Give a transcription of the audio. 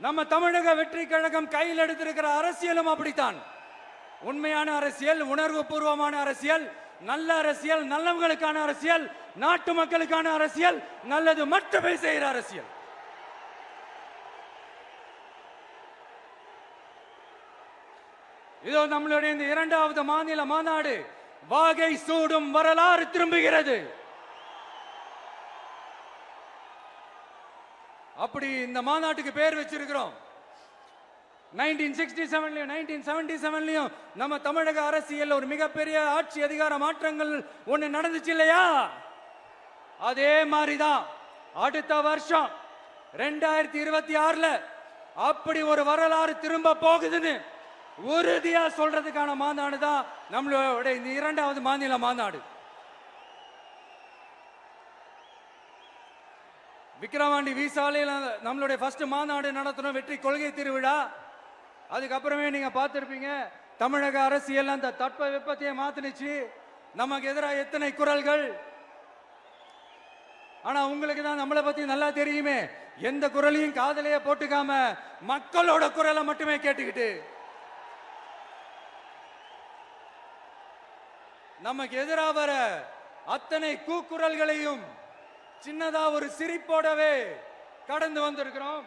நம்ம தமிழக வெற்றி கழகம் கையில் எடுத்திருக்கிற அரசியலும் அப்படித்தான். உண்மையான அரசியல் உணர்வு பூர்வமான அரசியல் நல்ல அரசியல் நல்லவங்களுக்கான அரசியல் நாட்டு மக்களுக்கான அரசியல் நல்லது மட்டுமே செய்கிற அரசியல். இதோ நம்மளுடைய இந்த இரண்டாவது மாநில மாநாடு வாகை சூடும் வரலாறு திரும்புகிறது. அப்படி இந்த மாநாட்டுக்கு பேர் வச்சிருக்கிறோம். நைன்டீன் சிக்ஸ்டி செவன்லையும் நைன்டீன் செவன்டி செவன்லையும் நம்ம தமிழக அரசியல் ஒரு மிகப்பெரிய ஆட்சி அதிகார மாற்றங்கள் ஒண்ணு நடந்துச்சு இல்லையா? அதே மாதிரிதான் அடுத்த வருஷம் ரெண்டாயிரத்தி இருபத்தி ஆறுல அப்படி ஒரு வரலாறு திரும்ப போகுதுன்னு உறுதியா சொல்றதுக்கான மாநாடு தான் நம்மளோட இந்த இரண்டாவது மாநில மாநாடு. விக்கிரவாண்டி விசாலையில் நம்மளுடைய ஃபர்ஸ்ட் மாநாடு நடத்தணும் வெற்றி கொள்கை திருவிழா. அதுக்கப்புறமே நீங்க பார்த்துருப்பீங்க தமிழக அரசியல் அந்த தட்ப வெப்பத்தையே மாத்துனுச்சு. நமக்கு எதிராக எத்தனை குரல்கள்? ஆனா உங்களுக்கு தான் நம்மளை பத்தி நல்லா தெரியுமே. எந்த குரலையும் காதலையே போட்டுக்காம மக்களோட குரலை மட்டுமே கேட்டுக்கிட்டு. நமக்கு எதிராக வர அத்தனை கூக்குரல்களையும் சின்னதா ஒரு சிரிப்போடவே கடந்து வந்திருக்கிறோம்.